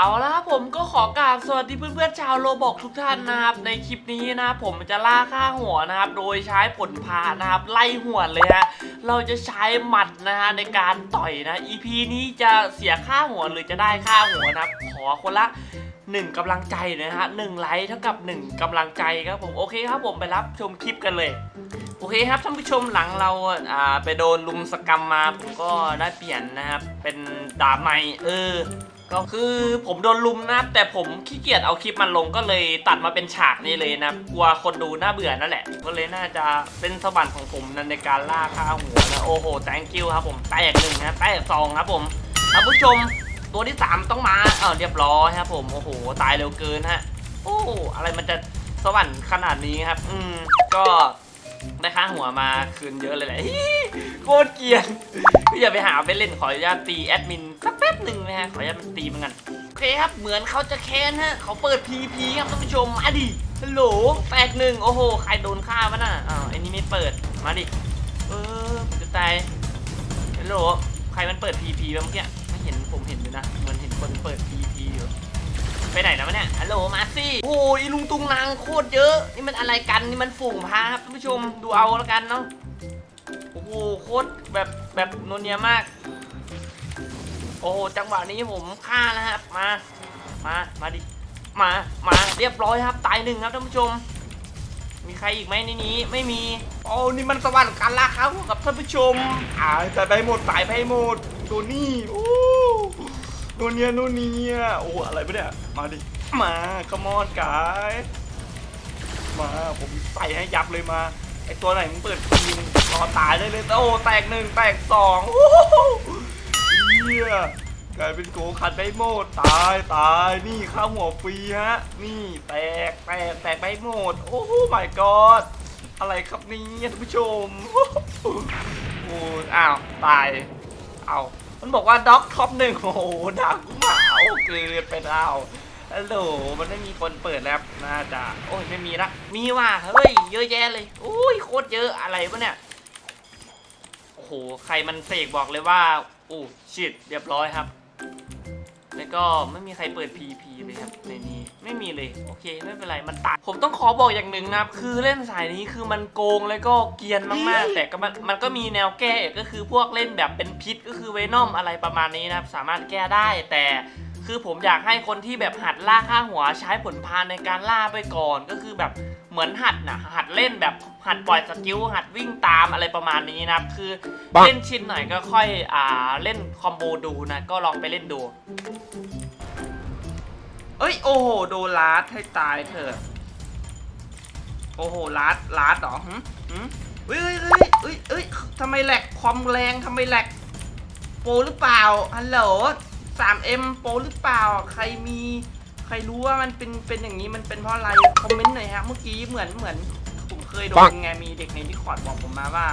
เอาละครับผมก็ขอกราบสวัสดีเพื่อนๆชาวโรบอกทุกท่านนะครับ ในคลิปนี้นะครับผมจะล่าฆ่าหัวนะครับ โดยใช้ผลพานะครับ ไล่หัวเลยฮะเราจะใช้หมัดนะฮะในการต่อยนะ EP นี้จะเสียค่าหัวหรือจะได้ค่าหัวนะครับ ขอคนละ1กำลังใจนะฮะหนึ่งไลค์เท่ากับ1กำลังใจครับผมโอเคครับผมไปรับชมคลิปกันเลยโอเคครับท่านผู้ชมหลังเราอ่าไปโดนลุมสกรรมมาผมก็ได้เปลี่ยนนะครับเป็นดาบใหม่เออ ก็คือผมโดนลุมนะแต่ผมขี้เกียจเอาคลิปมันลงก็เลยตัดมาเป็นฉากนี้เลยนะกลัวคนดูน่าเบื่อนั่นแหละ ก็เลยน่าจะเป็นสวรรค์ของผมนั่นในการล่าค่าหัวนะโอ้โห thank you ครับผมแตกหนึ่งนะแตกสองครับผมท่านผู้ชมตัวที่สามต้องมาเออเรียบร้อยครับผมโอ้โหตายเร็วเกินฮะโอ้อะไรมันจะสวรรค์ขนาดนี้ครับ อืมก็ ได้ค่าหัวมาคืนเยอะเลยแหละโคตรเกลียดอย่าไปหาไปเล่นขออนุญาตตีแอดมินสักแป๊บหนึ่งนะฮะขออนุญาตตีมันกันโอเคครับเหมือนเขาจะแค้นฮะเขาเปิด PP ครับท่านผู้ชมมาดิฮัลโหลแปดหนึ่งโอ้โหใครโดนฆ่าวะน่ะอ้าวไอ้นี่ไม่เปิดมาดิเออจะตายฮัลโหลใครมันเปิด PP บ้างเมื่อกี้ไม่เห็นผมเห็นอยู่นะเหมันเห็นคนเปิด PP ไปไหนนะวะเนี่ยฮัลโหลมาสิโอ้ยลุงตุงนางโคตรเยอะ นี่มันอะไรกันนี่มันฝูงพาครับท่านผู้ชมดูเอาแล้วกันเนาะโอ้โหโคตรแบบแบบโนเนียมาก โอ้โหจังหวะนี้ผมฆ่าแล้วครับมา มามาดิมามาเรียบร้อยครับตายหนึ่งครับท่านผู้ชม มีใครอีกไหมในนี้ไม่มีโอ้นี่มันสวรรค์การล่าครับกับท่านผู้ชมอ่าแต่ไปหมดตายไปหมดโดนี่โอ้ โนเนียโนเนี่ยโอ้อะไรปะเนี่ยมาดิมาขมอนกายมาผมใส่ให้ยับเลยมาไอตัวไหนมึงเปิดทีมรอตายได้เลยโอ้แตกหนึ่งแตกสองโอ้เฮียกลายเป็นโกขัดไปหมดตายตายนี่ข้าวหัวฟรีฮะนี่แตกแตกแตกไปหมดโอ้โห my god อะไรครับนี่ท่านผู้ชมโอ้อ้าวตายเอา มันบอกว่าด็อกท็อปหนึ่งโอ้โหด่ากูเหมาเกินไปแล้วฮัลโหลมันไม่มีคนเปิดแล้วน่าจะโอ้ยไม่มีละมีว่ะเฮ้ยเยอะแยะเลยโอ้ยโคตรเยอะอะไรวะเนี่ยโอ้โหใครมันเสกบอกเลยว่าอู้ชิดเรียบร้อยครับ แล้วก็ไม่มีใครเปิด PP เลยครับในนี้ ไม่มีเลย โอเค ไม่เป็นไร มันตายผมต้องขอบอกอย่างหนึ่งนะครับ คือเล่นสายนี้คือมันโกงแล้วก็เกรียนมากๆ แต่ก็มันมันก็มีแนวแก้ก็คือพวกเล่นแบบเป็นพิษก็คือเวนอมอะไรประมาณนี้นะครับ สามารถแก้ได้แต่คือผมอยากให้คนที่แบบหัดล่าค่าหัวใช้ผลพานในการล่าไปก่อนก็คือแบบเหมือนหัดนะหัดเล่นแบบหัดปล่อยสกิลหัดวิ่งตามอะไรประมาณนี้นะครับ คือปังเล่นชินหน่อยก็ค่อยอ่าเล่นคอมโบดูนะก็ลองไปเล่นดู เอ้ย โอ้โห โดนลาดให้ตายเถอะ โอ้โหลาดลาดเหรอหึหึเฮ้ยเฮ้ยเฮ้ยเฮ้ยเฮ้ยทำไมแหลกความแรงทำไมแหลกโปรหรือเปล่า ฮัลโหล 3M โปรหรือเปล่า ใครมี ใครรู้ว่ามันเป็น เป็นอย่างนี้มันเป็นเพราะอะไร คอมเมนต์หน่อยฮะ เมื่อกี้เหมือนเหมือน ผมเคยโดปันงไง มีเด็กในดิคอร์ดบอกผมมาว่า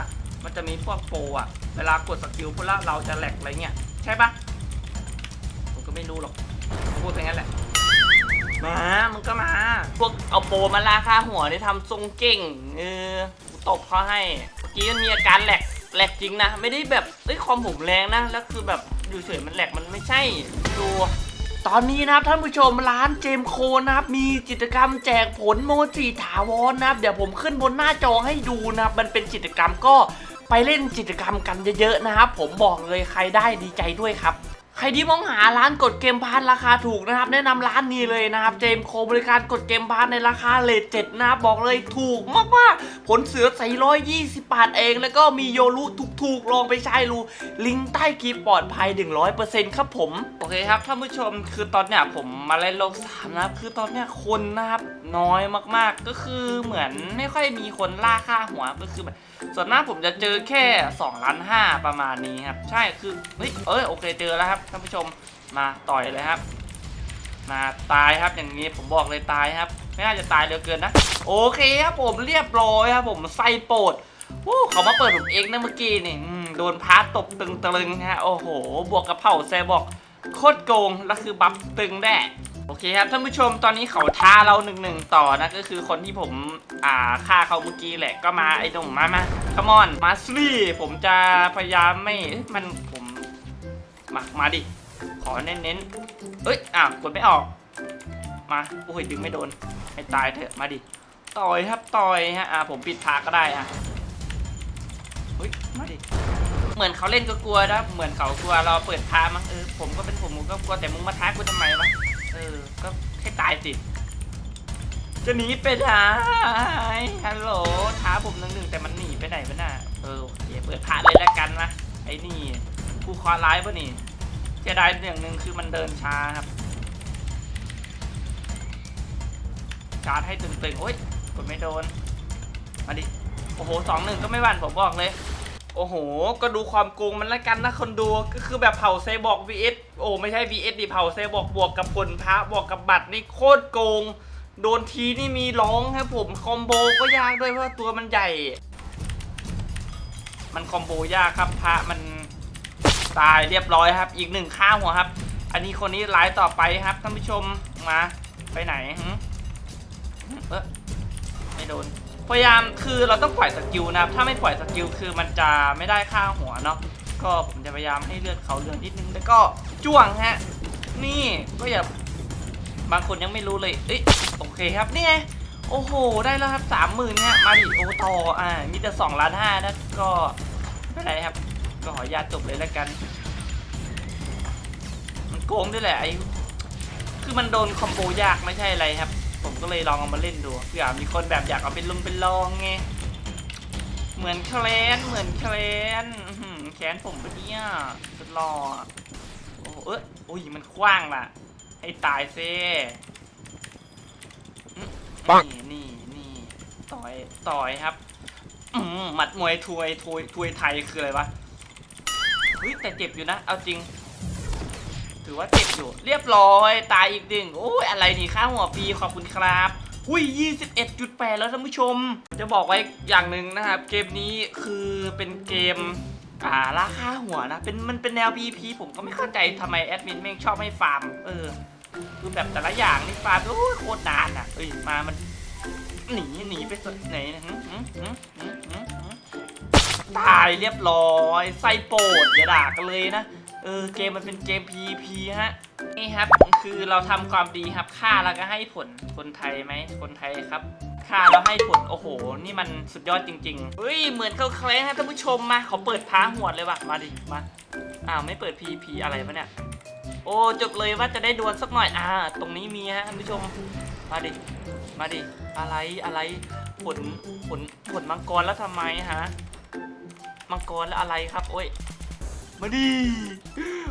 มันจะมีพวกโปรอะเวลากดสกิลพวกเราเราจะแหลกอะไรเงี้ย ใช่ปะผมก็ไม่รู้หรอกผมพูดไปงั้นแหละ มา มึงก็มา พวกเอาโปรมาลาค่าหัวนี่ทำทรงเก่ง เออกูตบเขาให้ เมื่อกี้มันมีอาการแหลก แหลกจริงนะ ไม่ได้แบบเอ้ยคอมผมแรงนะ แล้วคือแบบอยู่เฉยมันแหลกมันไม่ใช่ ดูตอนนี้นะครับท่านผู้ชมร้านเจมโคนะครับมีกิจกรรมแจกผลโมจิถาวรนะครับเดี๋ยวผมขึ้นบนหน้าจอให้ดูนะครับมันเป็นกิจกรรมก็ไปเล่นกิจกรรมกันเยอะๆนะครับผมบอกเลยใครได้ดีใจด้วยครับ ใครที่มองหาร้านกดเกมพาร์ทราคาถูกนะครับ แนะนำร้านนี้เลยนะครับ เจมโคบริการกดเกมพาร์ทในราคาเลทเจ็ดนะบบอกเลยถูกมากๆ ผลเสือใส่ร้อยยี่สิบบาทเอง แล้วก็มีโยรุถูกๆ ลองไปใช้ดูลิงก์ใต้คลิปปลอดภัย 100%ครับผม โอเคครับท่านผู้ชมคือตอนเนี้ยผมมาเล่นโลกสามนะครับ คือตอนเนี้ยคนนะครับ น้อยมากๆ ก็คือเหมือนไม่ค่อยมีคนล่าค่าหัวก็คือแบบส่วนมากผมจะเจอแค่2ล้านห้าประมาณนี้ครับ ใช่คือเฮ้ยเอ้ยโอเคเจอแล้วครับท่านผู้ชมมาต่อยเลยครับ มาตายครับอย่างนี้ผมบอกเลยตายครับ ไม่น่าจะตายเร็วเกินนะ โอเคครับผมเรียบร้อยครับผมไส้โปรดโอ้เขามาเปิดผมเองนะเมื่อกี้นี่โดนพาร์ตตบตึงตะลึงฮะโอ้โห บวกกระเพราแซบอกโคตรโกงแล้วคือบัฟตึงแน่ โอเคครับท่านผู้ชมตอนนี้เขาท้าเราหนึ่งหนึ่งต่อนะก็คือคนที่ผมอ่าฆ่าเขาเมื่อกี้แหละก็มาไอ้หนุ่มมามาคมอนมาสลี่ผมจะพยายามไม่มันผมมามาดิขอเน้นๆเอ้ยอะกดไม่ออก มาโอ้ยดึงไม่โดนให้ตายเถอะมาดิต่อยครับต่อยฮะอะผมปิดทาก็ได้อะเฮ้ยมาดิเหมือนเขาเล่นก็กลัวนะเหมือนเขากลัวเราเปิดทามั้งเออผมก็เป็นผมผมก็กลัวแต่มึงมาท้ากูทำไมวะ เออ ก็ให้ตายสิ จะหนีไปไหนฮัลโหลท้าผมหนึ่งหนึ่งแต่มันหนีไปไหนวะน่ะเออโอเคเปิดทาเลยแล้วกันนะไอ้นี่ผู้คอร้ายปะนี่เสียดายอย่างหนึ่งคือมันเดินช้าครับชาร์จให้ตึงๆโอ๊ยกดไม่โดน มาดิ โอ้โหสองหนึ่งก็ไม่หวั่นผมบอกเลย โอ้โห ก็ดูความโกงมันละกันนะคนดู ก็คือแบบเผาไซบอก vs โอ้ไม่ใช่ vs ดิเผาไซบอกบวกกับผลพระบวกกับบัตรนี่โคตรโกง โดนทีนี่มีร้องครับผมคอมโบก็ยากด้วยเพราะตัวมันใหญ่ มันคอมโบยากครับพระมันตายเรียบร้อยครับ อีกหนึ่งข้างหัวครับ อันนี้คนนี้ไลฟ์ต่อไปครับท่านผู้ชมมาไปไหนเออไม่โดนพยายามคือเราต้องปล่อยสกิลนะครับถ้าไม่ปล่อยสกิลคือมันจะไม่ได้ค่าหัวเนาะ ก็ผมจะพยายามให้เลือดเขาเลือนนิดนึงแล้วก็จ้วงฮะ นี่ก็อย่าบางคนยังไม่รู้เลยเอ้ยโอเคครับนี่ไงโอ้โห ได้แล้วครับสามหมื่นฮะมาดิโอต่ออ่ามีแต่สองล้านห้านะก็ไม่เป็นไรครับ ก็ขออนุญาตจบเลยแล้วกัน มันโกงด้วยแหละไอ้คือมันโดนคอมโบยากไม่ใช่อะไรครับ ผมก็เลยลองเอามาเล่นดูเผื่อมีคนแบบอยากเอาเป็นลุมเป็นลองไงเหมือนแคลนเหมือนแคลน แขนผมปะเนี่ยสุดหล่อโอ้โหเอ้ยโอ้ยมันคว้างล่ะ ให้ตายเซ่ปังนี่นี่นี่ต่อยต่อยครับอืมหมัดมวยทวยทวยทวยไทยคืออะไรวะเฮ้ยแต่เจ็บอยู่นะ เอาจริง ถือว่าเจ็บอยู่ เรียบร้อย ตายอีกหนึ่งโอ้ยอะไรนี่ค่าหัวฟรีขอบคุณครับหุ้ย21.8 แล้วท่านผู้ชม จะบอกไว้อย่างหนึ่งนะครับ เกมนี้คือเป็นเกม อ่าราคาหัวนะ เป็นมันเป็นแนว PVP ผมก็ไม่เข้าใจทำไมแอดมินแม่งชอบให้ฟาร์ม เออ คือแบบแต่ละอย่างนี่ฟาร์มโอ้ยโคตรนานอะ เอ้ย มามัน หนี หนีไปสุดไหนนะหึหึหึหึหึหึตายเรียบร้อยไส้โปดอย่าด่ากันเลยนะ เออ เกมมันเป็นเกม PVP ฮะ นี่ครับ คือเราทำความดีครับฆ่าแล้วก็ให้ผล คนไทยไหม คนไทยครับ ฆ่าแล้วให้ผล โอ้โห นี่มันสุดยอดจริงๆเฮ้ย เหมือนเขาแคล้งฮะท่านผู้ชมมาขอเปิดท้าหัวดเลยว่ะ มาดิ มา อ้าว ไม่เปิด PVP อะไรปะเนี่ย โอ้จบเลยว่าจะได้ดวลสักหน่อย อ่า ตรงนี้มีฮะท่านผู้ชม มาดิ มาดิ อะไรอะไร ผล ผล ผลมังกรแล้วทำไมฮะ มังกรแล้วอะไรครับ โอ้ย มาดิ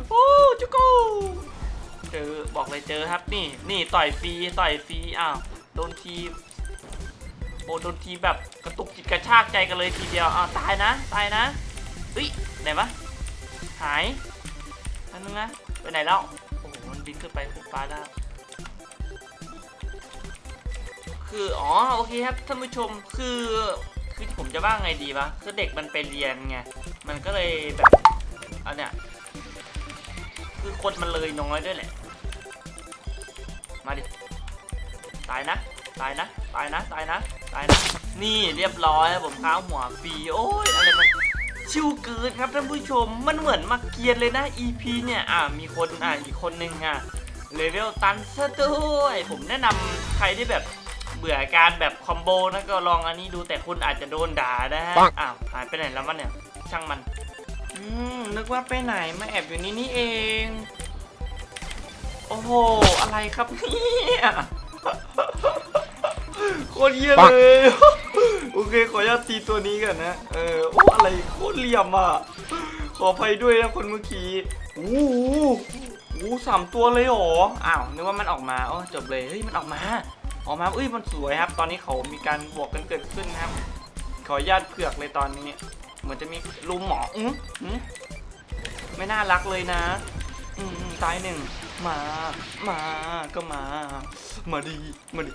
โอ้จุกโกเจอ บอกเลยเจอครับ นี่ นี่ต่อยฟรี ต่อยฟรี อ้าว โดนที โอ้โดนทีแบบกระตุกจิตกระชากใจกันเลยทีเดียวอ้าวตายนะตายนะเฮ้ยไหนวะหายอันนึงนะไปไหนแล้วโอ้โหมันบินขึ้นไปบนฟ้าแล้วคืออ๋อโอเคครับท่านผู้ชมคือคือผมจะว่าไงดีวะคือเด็กมันไปเรียนไงมันก็เลยแบบอันเนี้ยคือคนมันเลยน้อยด้วยแหละ มาดิ ตายนะ ตายนะตายนะตายนะตายนะ นี่เรียบร้อยผมข้าวหัวฟรีโอ้ยอะไรมันชิวเกินครับท่านผู้ชมมันเหมือนมาเกียนเลยนะ EP เนี่ยอ่ามีคนอ่าอีกคนนึงอะเลเวลตันซะด้วย ผมแนะนำใครที่แบบเบื่อการแบบคอมโบนะก็ลองอันนี้ดูแต่คุณอาจจะโดนด่านะฮะปังอ้าวหายไปไหนแล้วมันเนี่ย ช่างมัน อืมนึกว่าไปไหนมาแอบอยู่นี่นี่เอง โอ้โห อะไรครับเนี่ย โคตรเยี่ยปังเลย โอเคขออนุญาตตีตัวนี้ก่อนนะ เออโอ้อะไรโคตรเหลี่ยมอะ ขออภัยด้วยนะคนเมื่อกี้โอ้โหโอ้โหสามตัวเลยเหรอ อ้าวนึกว่ามันออกมาโอ้จบเลย เฮ้ยมันออกมา ออกมาเอ้ยมันสวยครับ ตอนนี้เขามีการบวกกันเกิดขึ้นนะครับ ขออนุญาตเผือกเลยตอนนี้ เหมือนจะมีลุมหมออืมอืมไม่น่ารักเลยนะอืมอืมตายหนึ่ง มา มา ก็มา มาดี มาดี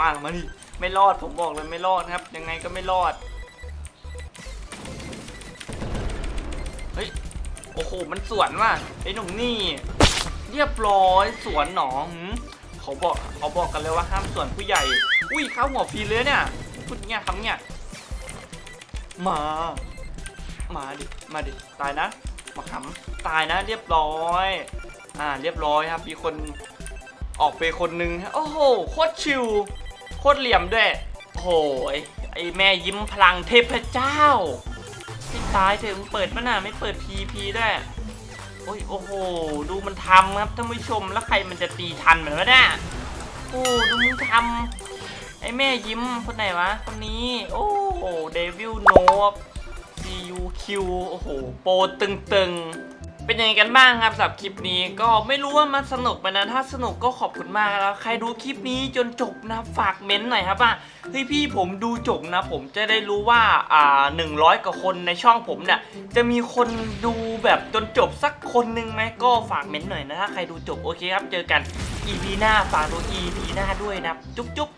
มามาดีไม่รอดผมบอกเลยไม่รอดครับ ยังไงก็ไม่รอดเฮ้ยโอ้โหมันสวนว่ะไอ้หนุ่มนี่ เรียบร้อยสวนหนอหืมเขาบอกเขาบอกกันเลยว่าห้ามสวนผู้ใหญ่ อุ้ยเข้าหัวฟีเลยเนี่ยพูดเงี้ยทำเงี้ยมา มาดิมาดิตายนะมาขำตายนะเรียบร้อย อ่าเรียบร้อยครับมีคนออกไปคนนึงโอ้โหโคตรชิว ตรเหลี่ยมด้วยโอ้โหไอ้ไอแม่ยิ้มพลังเทพเจ้าที่ตายเถอะมึงเปิดปะน่ะไม่เปิดพีพีด้วยโอ้ยโอ้โห ดูมันทำครับท่านผู้ชมแล้วใครมันจะตีทันเหมือนวะเนี่ยโอ้ดูมึงทำไอ้แม่ยิ้มคนไหนวะคนนี้ โอ้โหเดวิลโนบ CUQ โอ้โห โปตึงๆ เป็นยังไงกันบ้างครับสำหรับคลิปนี้ก็ไม่รู้ว่ามันสนุกไหมนะถ้าสนุกก็ขอบคุณมากแล้ว ใครดูคลิปนี้จนจบนะฝากเม้นต์หน่อยครับว่าเฮ้ยพี่ผมดูจบนะ ผมจะได้รู้ว่าอ่าหนึ่งร้อยกว่าคนในช่องผมเนี่ยจะมีคนดูแบบจนจบสักคนหนึ่งไหมก็ฝากเม้นต์หน่อยนะถ้าใครดูจบโอเคครับ เจอกัน EP หน้าฝากดู EP หน้าด้วยนะครับจุ๊บ